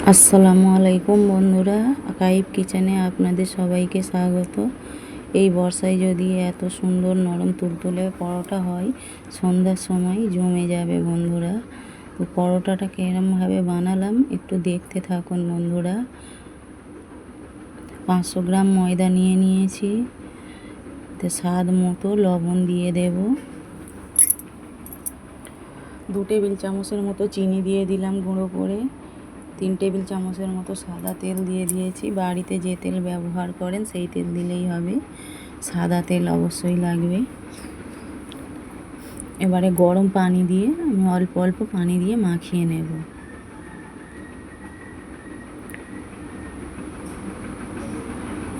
আসসালামু আলাইকুম বন্ধুরা কাইব কিচেনে আপনাদের সবাইকে স্বাগত। এই বর্ষায় যদি এত সুন্দর নরম তুলতুলে পরোটা হয়, সন্ধ্যার সময় জমে যাবে বন্ধুরা। তো পরোটাটা কীরমভাবে বানালাম, একটু দেখতে থাকুন বন্ধুরা। পাঁচশো গ্রাম ময়দা নিয়ে নিয়েছি, তো স্বাদ মতো লবণ দিয়ে দেব। দু টেবিল চামচের মতো চিনি দিয়ে দিলাম গুঁড়ো করে। তিন টেবিল চামচের মতো সাদা তেল দিয়ে দিয়েছি। বাড়িতে যে তেল ব্যবহার করেন সেই তেল দিলেই হবে। সাদা তেল অবশ্যই লাগবে। এবারে গরম পানি দিয়ে, আমি অল্প অল্প পানি দিয়ে মাখিয়ে নেব।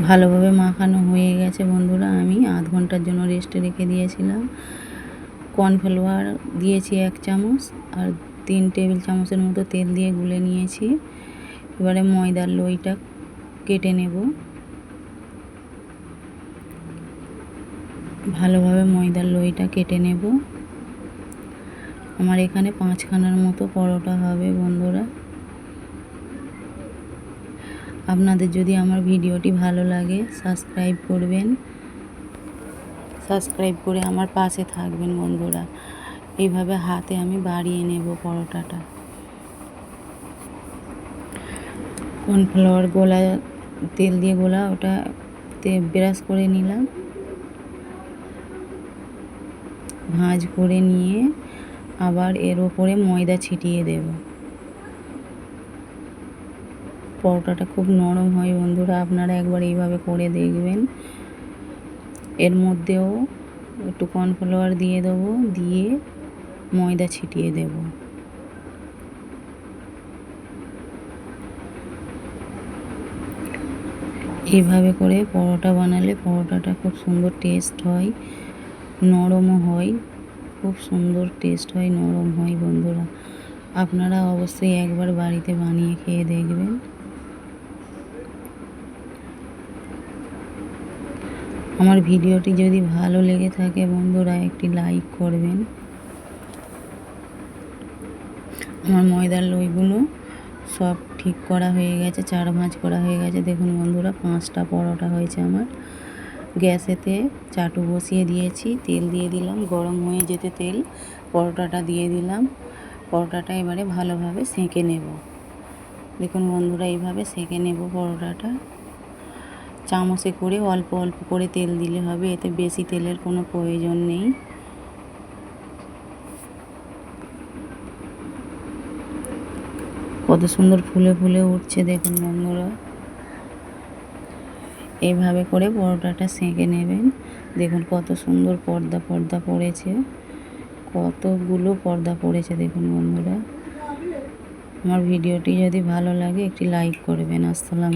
ভালোভাবে মাখানো হয়ে গেছে বন্ধুরা। আমি আধ ঘণ্টার জন্য রেস্টে রেখে দিয়েছিলাম। কর্নফ্লাওয়ার দিয়েছি এক চামচ আর তিন টেবিল চামচের মতো তেল দিয়ে গুলে নিয়েছি। এবারে ময়দার লইটা কেটে নেব। ভালোভাবে ময়দার লইটা কেটে নেব। আমার এখানে পাঁচখানার মতো পরোটা হবে বন্ধুরা। আপনাদের যদি আমার ভিডিওটি ভালো লাগে, সাবস্ক্রাইব করবেন। সাবস্ক্রাইব করে আমার পাশে থাকবেন বন্ধুরা। এইভাবে হাতে আমি বাড়িয়ে নেব পরোটাটা। কর্নফ্লাওয়ার গোলা, তেল দিয়ে গোলা ওটা ব্রাশ করে নিলাম। ভাঁজ করে নিয়ে আবার এর ওপরে ময়দা ছিটিয়ে দেব। পরোটাটা খুব নরম হয় বন্ধুরা, আপনারা একবার এইভাবে করে দেখবেন। এর মধ্যেও একটু কর্নফ্লাওয়ার দিয়ে দেবো, দিয়ে ময়দা ছিটিয়ে দেব। এভাবে করে পরোটা বানালে পরোটাটা খুব সুন্দর টেস্ট হয়, নরমও হয়, খুব সুন্দর টেস্ট হয়, নরম হয় বন্ধুরা। আপনারা অবশ্যই একবার বাড়িতে বানিয়ে খেয়ে দেখবেন। আমার ভিডিওটি যদি ভালো লেগে থাকে বন্ধুরা, একটি লাইক করবেন। আমার ময়দার লইগুলো সব ঠিক করা হয়ে গেছে, চার ভাঁজ করা হয়ে গেছে। দেখুন বন্ধুরা, পাঁচটা পরোটা হয়েছে আমার। গ্যাসেতে চাটু বসিয়ে দিয়েছি, তেল দিয়ে দিলাম, গরম হয়ে যেতে তেল, পরোটাটা দিয়ে দিলাম। পরোটাটা এবারে ভালোভাবে সেঁকে নেব। দেখুন বন্ধুরা, এইভাবে সেঁকে নেব পরোটাটা। চামচে করে অল্প অল্প করে তেল দিলে হবে, এতে বেশি তেলের কোনো প্রয়োজন নেই। কত সুন্দর ফুলে ফুলে উঠছে দেখুন বন্ধুরা। এইভাবে করে পরোটাটা সেঁকে নেবেন। দেখুন কত সুন্দর পর্দা পর্দা পড়েছে। কতগুলো পর্দা পড়েছে দেখুন বন্ধুরা। আমার ভিডিওটি যদি ভালো লাগে একটি লাইক করবেন। আসসালাম